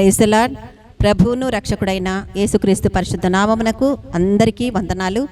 ప్రైజలాడ్ ప్రభువును రక్షకుడైన యేసుక్రీస్తు పరిశుద్ధ నామమునకు అందరికీ వందనాలు.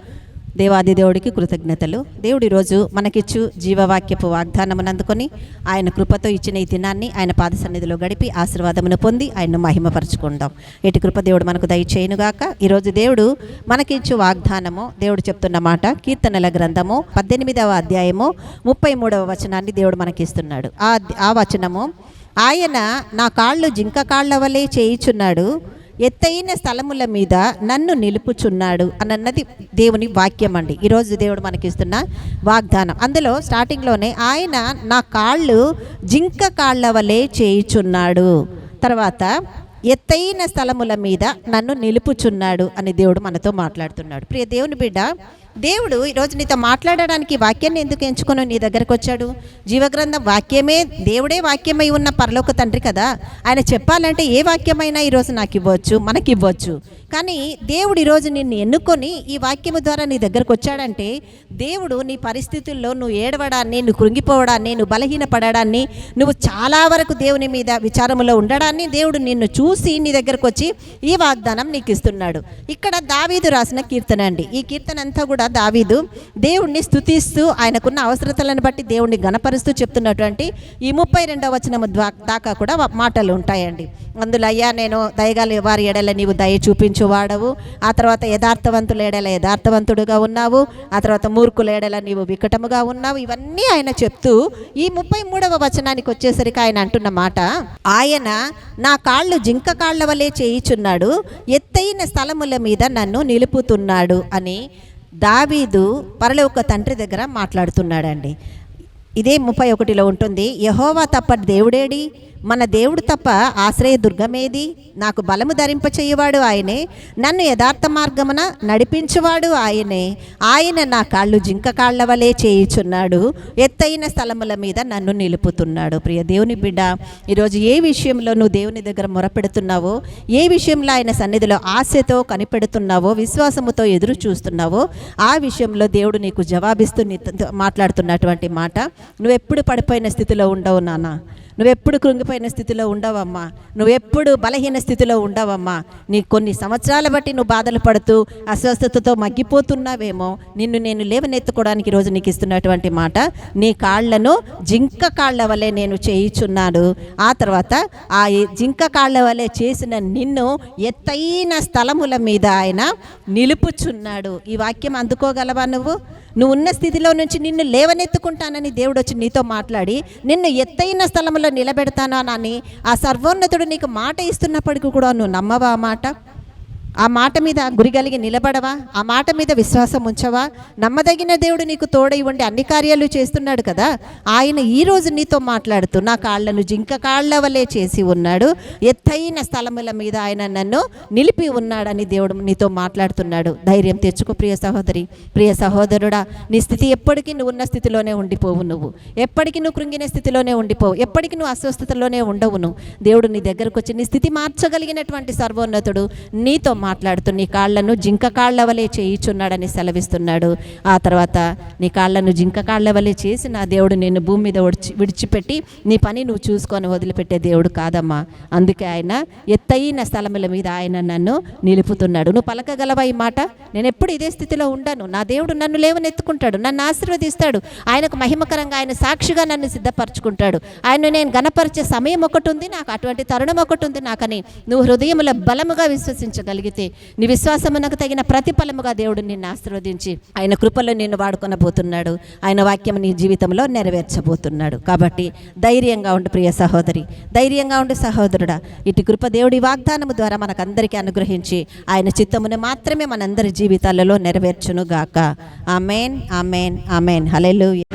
దేవాది దేవుడికి కృతజ్ఞతలు. దేవుడు ఈరోజు మనకిచ్చు జీవవాక్యపు వాగ్దానమును అందుకొని ఆయన కృపతో ఇచ్చిన ఈ దినాన్ని ఆయన పాద సన్నిధిలో గడిపి ఆశీర్వాదమును పొంది ఆయన్ను మహిమపరచుకుందాం. ఇటు కృప దేవుడు మనకు దయచేయునుగాక. ఈరోజు దేవుడు మనకిచ్చు వాగ్దానము దేవుడు చెప్తున్న మాట కీర్తనల గ్రంథము పద్దెనిమిదవ అధ్యాయము ముప్పై మూడవ వచనాన్ని దేవుడు మనకిస్తున్నాడు. ఆ ఆ వచనము ఆయన నా కాళ్ళు జింక కాళ్ళ వలె చేయుచున్నాడు. ఎత్తైన స్థలముల మీద నన్ను నిలుపుచున్నాడు అన్నది దేవుని వాక్యం అండి. ఈరోజు దేవుడు మనకిస్తున్న వాగ్దానం. అందులో స్టార్టింగ్లోనే ఆయన నా కాళ్ళు జింక కాళ్ళ వలె చేయుచున్నాడు. తర్వాత ఎత్తైన స్థలముల మీద నన్ను నిలుపుచున్నాడు అని దేవుడు మనతో మాట్లాడుతున్నాడు. ప్రియ దేవుని బిడ్డ దేవుడు ఈరోజు నీతో మాట్లాడడానికి వాక్యాన్ని ఎందుకు ఎంచుకొని నీ దగ్గరకు వచ్చాడు? జీవగ్రంథం వాక్యమే దేవుడే వాక్యమై ఉన్న పరలోక తండ్రి కదా. ఆయన చెప్పాలంటే ఏ వాక్యమైనా ఈరోజు నాకు ఇవ్వచ్చు మనకి ఇవ్వచ్చు. కానీ దేవుడు ఈరోజు నిన్ను ఎన్నుకొని ఈ వాక్యము ద్వారా నీ దగ్గరకు వచ్చాడంటే దేవుడు నీ పరిస్థితుల్లో నువ్వు ఏడవడాన్ని నువ్వు కృంగిపోవడాన్ని నువ్వు బలహీనపడడాన్ని నువ్వు చాలా వరకు దేవుని మీద విచారములో ఉండడాన్ని దేవుడు నిన్ను చూసి నీ దగ్గరకు వచ్చి ఈ వాగ్దానం నీకు ఇస్తున్నాడు. ఇక్కడ దావీదు రాసిన కీర్తన అండి. ఈ కీర్తన అంతా కూడా దావీదు. దేవుణ్ణి స్థుతిస్తూ ఆయనకున్న అవసరతలను బట్టి దేవుణ్ణి గణపరుస్తూ చెప్తున్నటువంటి ఈ ముప్పై రెండవ వచనము ద్వా- దాకా కూడా మాటలు ఉంటాయండి. అందులో అయ్యా నేను దయగాలి వారి ఎడల నీవు దయ చూపించు వాడవు. ఆ తర్వాత యథార్థవంతుల ఎడల యథార్థవంతుడుగా ఉన్నావు. ఆ తర్వాత మూర్ఖుల ఎడల నీవు వికటముగా ఉన్నావు. ఇవన్నీ ఆయన చెప్తూ ఈ ముప్పై మూడవ వచనానికి వచ్చేసరికి ఆయన అంటున్న మాట ఆయన నా కాళ్ళు జింక కాళ్ళ వలె చేయిచున్నాడు. ఎత్తైన స్థలముల మీద నన్ను నిలుపుతున్నాడు అని దావీదు పరలోక తండ్రి దగ్గర మాట్లాడుతున్నాడండి. ఇదే ముప్పై ఒకటిలో ఉంటుంది. యహోవా తప్ప దేవుడేడి? మన దేవుడు తప్ప ఆశ్రయ దుర్గమేది? నాకు బలము ధరింప చేయవాడు ఆయనే. నన్ను యథార్థ మార్గమున నడిపించువాడు ఆయనే. ఆయన నా కాళ్ళు జింక కాళ్ళ వలె చేయుచున్నాడు. ఎత్తైన స్థలముల మీద నన్ను నిలుపుతున్నాడు. ప్రియ దేవుని బిడ్డ ఈరోజు ఏ విషయంలో నువ్వు దేవుని దగ్గర మొరపెడుతున్నావో ఏ విషయంలో ఆయన సన్నిధిలో ఆశతో కనిపెడుతున్నావో విశ్వాసముతో ఎదురు చూస్తున్నావో ఆ విషయంలో దేవుడు నీకు జవాబిస్తూ నీ మాట్లాడుతున్నటువంటి మాట. నువ్వెప్పుడు పడిపోయిన స్థితిలో ఉండవు నాన్న. నువ్వెప్పుడు కృంగిపోయిన స్థితిలో ఉండవమ్మా. నువ్వెప్పుడు బలహీన స్థితిలో ఉండవమ్మా. నీ కొన్ని సంవత్సరాల బట్టి నువ్వు బాధలు పడుతూ అస్వస్థతతో మగ్గిపోతున్నావేమో. నిన్ను నేను లేవనెత్తుకోవడానికి ఈరోజు నీకు ఇస్తున్నటువంటి మాట. నీ కాళ్ళను జింక కాళ్ళ వలె నేను చేయిచున్నాను. ఆ తర్వాత ఆ జింక కాళ్ళ వలె చేసిన నిన్ను ఎత్తైన స్థలముల మీద ఆయన నిలుపుచున్నాడు. ఈ వాక్యం అందుకోగలవా నువ్వు? నువ్వు ఉన్న స్థితిలో నుంచి నిన్ను లేవనెత్తుకుంటానని దేవుడు వచ్చి నీతో మాట్లాడి నిన్ను ఎత్తైన స్థలంలో నిలబెడతానని ఆ సర్వోన్నతుడు నీకు మాట ఇస్తున్నప్పటికీ కూడా నువ్వు నమ్మవా మాట? ఆ మాట మీద గురి కలిగి నిలబడవా? ఆ మాట మీద విశ్వాసం ఉంచవా? నమ్మదగిన దేవుడు నీకు తోడై ఉండి అన్ని కార్యాలు చేస్తున్నాడు కదా. ఆయన ఈ రోజు నీతో మాట్లాడుతూ నా కాళ్ళను జింక కాళ్ళ వలె చేసి ఉన్నాడు. ఎత్తైన స్థలముల మీద ఆయన నన్ను నిలిపి ఉన్నాడని దేవుడు నీతో మాట్లాడుతున్నాడు. ధైర్యం తెచ్చుకో ప్రియ సహోదరి. ప్రియ సహోదరుడా నీ స్థితి ఎప్పటికీ నువ్వు ఉన్న స్థితిలోనే ఉండిపోవు నువ్వు. ఎప్పటికీ నువ్వు కృంగిన స్థితిలోనే ఉండిపోవు. ఎప్పటికీ నువ్వు అస్వస్థతలోనే ఉండవు నువ్వు. దేవుడు నీ దగ్గరకు వచ్చి నీ స్థితి మార్చగలిగినటువంటి సర్వోన్నతుడు నీతో మాట్లాడుతూ నీ కాళ్ళను జింక కాళ్ళ వలె చేయిచున్నాడని సెలవిస్తున్నాడు. ఆ తర్వాత నీ కాళ్ళను జింక కాళ్ళ వలె చేసి నా దేవుడు నిన్ను భూమి మీద విడిచి విడిచిపెట్టి నీ పని నువ్వు చూసుకొని వదిలిపెట్టే దేవుడు కాదమ్మా. అందుకే ఆయన ఎత్తైన స్థలముల మీద ఆయన నన్ను నిలుపుతున్నాడు. నువ్వు పలకగలవా ఈ మాట? నేను ఎప్పుడు ఇదే స్థితిలో ఉండను. నా దేవుడు నన్ను లేవనెత్తుకుంటాడు. నన్ను ఆశీర్వదిస్తాడు. ఆయనకు మహిమకరంగా ఆయన సాక్షిగా నన్ను సిద్ధపరచుకుంటాడు. ఆయన నేను గణపరిచే సమయం ఒకటి ఉంది. నాకు అటువంటి తరుణం ఒకటి ఉంది నాకని నువ్వు హృదయముల బలముగా విశ్వసించగలిగితే నీ విశ్వాసమునకు తగిన ప్రతిఫలముగా దేవుడు నిన్ను ఆశీర్వదించి ఆయన కృపలో నిన్ను వాడుకొనబోతున్నాడు. ఆయన వాక్యం నీ జీవితంలో నెరవేర్చబోతున్నాడు. కాబట్టి ధైర్యంగా ఉండు ప్రియ సహోదరి. ధైర్యంగా ఉండు సహోదరుడా. ఇటు కృప దేవుడి వాగ్దానము ద్వారా మనకందరికీ అనుగ్రహించి ఆయన చిత్తమును మాత్రమే మనందరి జీవితాలలో నెరవేర్చును గాక ఆమెన్ ఆమెన్ ఆమెన్. హలెలు